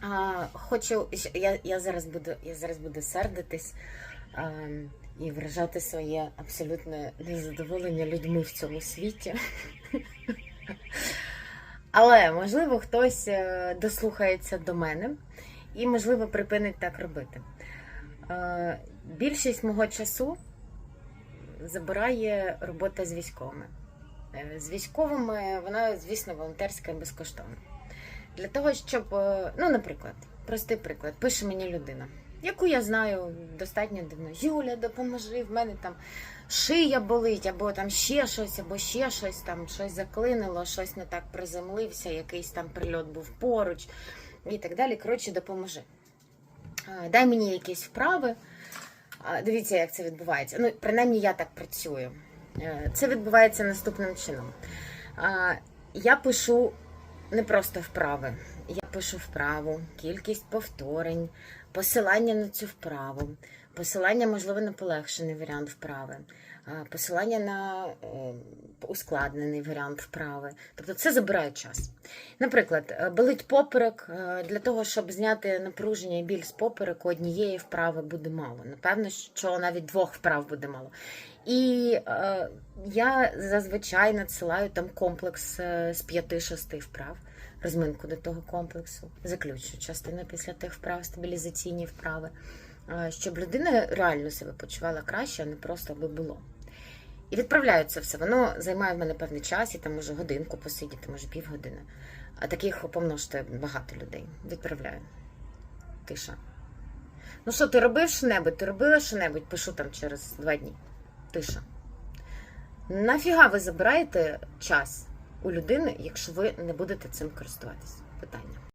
А, хочу, я, я, зараз буду, я зараз буду сердитись а, і виражати своє абсолютне незадоволення людьми в цьому світі. Але можливо хтось е, дослухається до мене і, можливо, припинить так робити. Е, Більшість мого часу забирає робота з військовими. Е, З військовими вона, звісно, волонтерська і безкоштовна. Для того, щоб, е, ну, наприклад, простий приклад, пише мені людина, яку я знаю достатньо давно. Юля, допоможи, в мене там шия болить, або там ще щось, або ще щось, там щось заклинило, щось не так приземлився, якийсь там прильот був поруч і так далі. Коротше, допоможи. Е, Дай мені якісь вправи. Дивіться, як це відбувається. Ну, принаймні, я так працюю. Е, Це відбувається наступним чином. Я пишу не просто вправи. Я пишу вправу, кількість повторень, посилання на цю вправу, посилання, можливо, на полегшений варіант вправи, посилання на е, ускладнений варіант вправи. Тобто це забирає час. Наприклад, е, болить поперек е, для того, щоб зняти напруження і біль з попереку, однієї вправи буде мало. Напевно, що навіть двох вправ буде мало. І е, я зазвичай надсилаю там комплекс з 5-6 вправ, розминку до того комплексу, заключу частину після тих вправ, стабілізаційні вправи, щоб людина реально себе почувала краще, а не просто аби було. І відправляю все. Воно займає в мене певний час, і там може годинку посидіти, може півгодини. А таких помножте багато людей. Відправляю. Тиша. Ну що, ти робив що-небудь? Ти робила що-небудь? Пишу там через два дні. Тиша. Нафіга ви забираєте час у людини, якщо ви не будете цим користуватись? Питання.